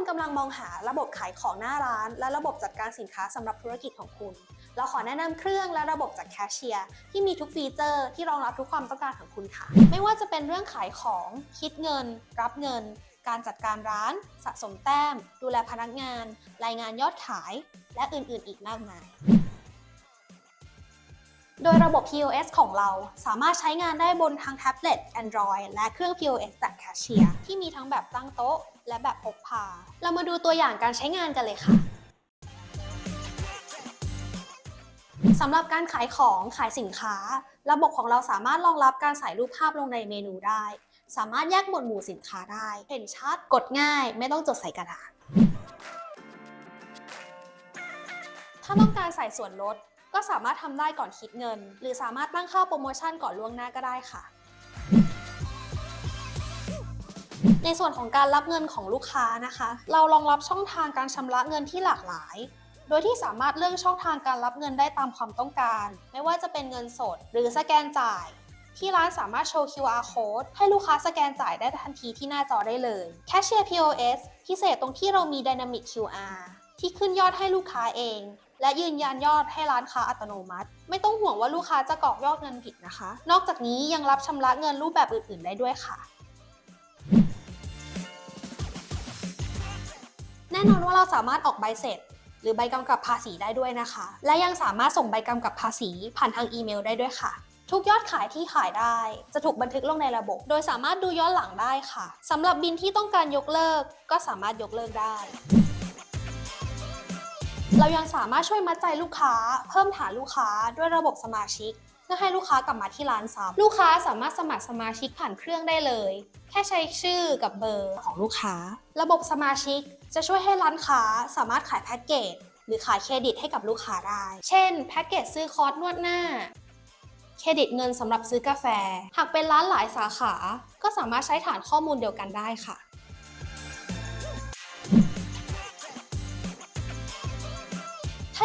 คุณกำลังมองหาระบบขายของหน้าร้าน และระบบจัดการสินค้าสำหรับธุรกิจของคุณ เราขอแนะนำเครื่องและระบบจากแคชเชียร์ที่มีทุกฟีเจอร์ที่รองรับทุกความต้องการของคุณค่ะ ไม่ว่าจะเป็นเรื่องขายของ คิดเงิน รับเงิน การจัดการร้าน สะสมแต้ม ดูแลพนักงาน รายงานยอดขาย และอื่นๆ อีกมากมาย โดยระบบ POS ของเราสามารถใช้งานได้บนทั้งแท็บเล็ต Android และเครื่อง POS จากแคชเชียร์ที่มีทั้งแบบตั้งโต๊ะ และแบบพกพา เรามาดูตัวอย่างการใช้งานกันเลยค่ะสำหรับการขายของขายสินค้า ระบบของเราสามารถรองรับการใส่รูปภาพลงในเมนูได้ สามารถแยกหมวดหมู่สินค้าได้ เห็นชัดกดง่าย ไม่ต้องจดใส่กระดาษถ้าต้องการใส่ส่วนลด ก็สามารถทำได้ก่อนคิดเงิน หรือสามารถตั้งค่าโปรโมชั่นก่อนล่วงหน้าก็ได้ค่ะ ในส่วนของการรับเงินของลูกค้านะคะ เรารองรับช่องทางการชำระเงินที่หลากหลาย โดยที่สามารถเลือกช่องทางการรับเงินได้ตามความต้องการ ไม่ว่าจะเป็นเงินสด หรือสแกนจ่ายที่ร้านสามารถโชว์ QR code ให้ลูกค้าสแกนจ่ายได้ทันทีที่หน้าจอได้เลย Cashier POS พิเศษตรงที่เรามี Dynamic QR ที่ขึ้นยอดให้ลูกค้าเอง และยืนยันยอดให้ร้านค้าอัตโนมัติ ไม่ต้องห่วงว่าลูกค้าจะกรอกยอดเงินผิดนะคะ นอกจากนี้ยังรับชำระเงินรูปแบบอื่น ๆ ได้ด้วยค่ะแน่นอนว่าเราสามารถออกใบเสร็จ หรือใบกำกับภาษีได้ด้วยนะคะ และยังสามารถส่งใบกำกับภาษีผ่านทางอีเมลได้ด้วยค่ะ ทุกยอดขายที่ขายได้ จะถูกบันทึกลงในระบบ โดยสามารถดูย้อนหลังได้ค่ะสำหรับบินที่ต้องการยกเลิกก็สามารถยกเลิกได้ เรายังสามารถช่วยมัดใจลูกค้า เพิ่มฐานลูกค้าด้วยระบบสมาชิกเพื่อให้ลูกค้ากลับมาที่ร้านซ้ำลูกค้าสามารถสมัครสมาชิกผ่านเครื่องได้เลย แค่ใช้ชื่อกับเบอร์ของลูกค้า ระบบสมาชิกจะช่วยให้ร้านค้าสามารถขายแพ็กเกจหรือขายเครดิตให้กับลูกค้าได้ เช่น แพ็กเกจซื้อคอร์สนวดหน้า เครดิตเงินสำหรับซื้อกาแฟ หากเป็นร้านหลายสาขา ก็สามารถใช้ฐานข้อมูลเดียวกันได้ค่ะ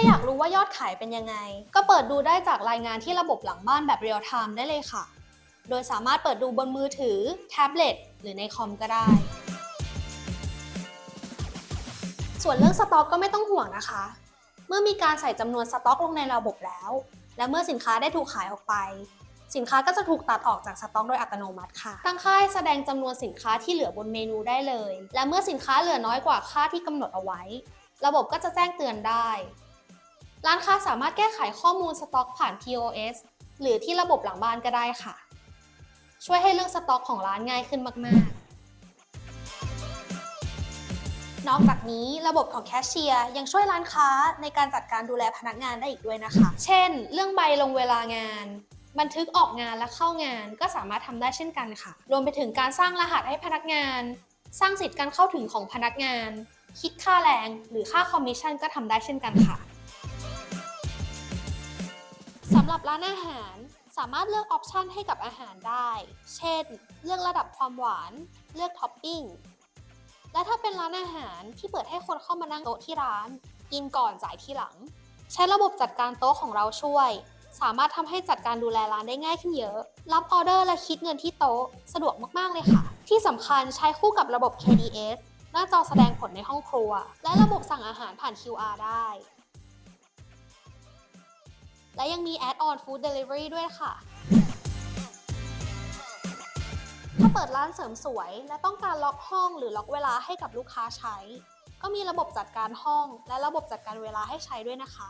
อยากรู้ว่ายอดขายเป็นยังไง ก็เปิดดูได้จากรายงานที่ระบบหลังบ้านแบบเรียลไทม์ได้เลยค่ะ โดยสามารถเปิดดูบนมือถือ แท็บเล็ต หรือในคอมก็ได้ ส่วนเรื่องสต็อกก็ไม่ต้องห่วงนะคะ เมื่อมีการใส่จำนวนสต็อกลงในระบบแล้ว และเมื่อสินค้าได้ถูกขายออกไปสินค้าก็จะถูกตัดออกจากสต็อกโดยอัตโนมัติค่ะ ตั้งค่าให้แสดงจำนวนสินค้าที่เหลือบนเมนูได้เลย และเมื่อสินค้าเหลือน้อยกว่าค่าที่กำหนดเอาไว้ ระบบก็จะแจ้งเตือนได้ ร้านค้าสามารถแก้ไขข้อมูลสต็อกผ่าน POS หรือที่ระบบหลังบ้านก็ได้ค่ะ ช่วยให้เรื่องสต็อกของร้านง่ายขึ้นมาก ๆนอกจากนี้ระบบของแคชเชียร์ยังช่วยร้านค้าในการจัดการดูแลพนักงานได้อีกด้วยนะคะ เช่น เรื่องใบลงเวลางาน บันทึกออกงานและเข้างานก็สามารถทำได้เช่นกันค่ะ รวมไปถึงการสร้างรหัสให้พนักงาน สร้างสิทธิ์การเข้าถึงของพนักงาน คิดค่าแรง หรือค่าคอมมิชชั่นก็ทำได้เช่นกันค่ะ สำหรับร้านอาหารสามารถเลือกออปชันให้กับอาหารได้ เช่น เลือกระดับความหวาน เลือกท็อปปิ้ง และถ้าเป็นร้านอาหารที่เปิดให้คนเข้ามานั่งโต๊ะที่ร้าน กินก่อนจ่ายที่หลัง ใช้ระบบจัดการโต๊ะของเราช่วย สามารถทำให้จัดการดูแลร้านได้ง่ายขึ้นเยอะ รับออเดอร์และคิดเงินที่โต๊ะ สะดวกมาก ๆ เลยค่ะ ที่สำคัญใช้คู่กับระบบ KDS หน้าจอแสดงผลในห้องครัว และระบบสั่งอาหารผ่าน QR ได้ และยังมี Add-on Food Delivery ด้วยค่ะ ถ้าเปิดร้านเสริมสวย และต้องการล็อกห้องหรือล็อกเวลาให้กับลูกค้าใช้ ก็มีระบบจัดการห้อง และระบบจัดการเวลาให้ใช้ด้วยนะคะ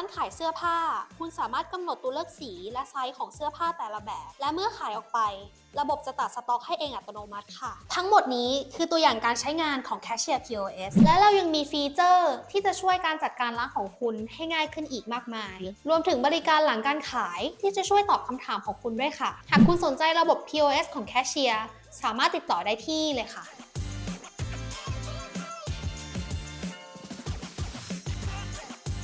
านขายเสื้อผ้า คุณสามารถกำหนดตัวเลือกสีและไซส์ของเสื้อผ้าแต่ละแบบ และเมื่อขายออกไป ระบบจะตัดสต็อกให้เองอัตโนมัติค่ะ ทั้งหมดนี้คือตัวอย่างการใช้งานของ Cashier POS และเรายังมีฟีเจอร์ที่จะช่วยการจัดการร้านของคุณให้ง่ายขึ้นอีกมากมาย รวมถึงบริการหลังการขายที่จะช่วยตอบคำถามของคุณด้วยค่ะ หากคุณสนใจระบบ POS ของ Cashier สามารถติดต่อได้ที่เลยค่ะ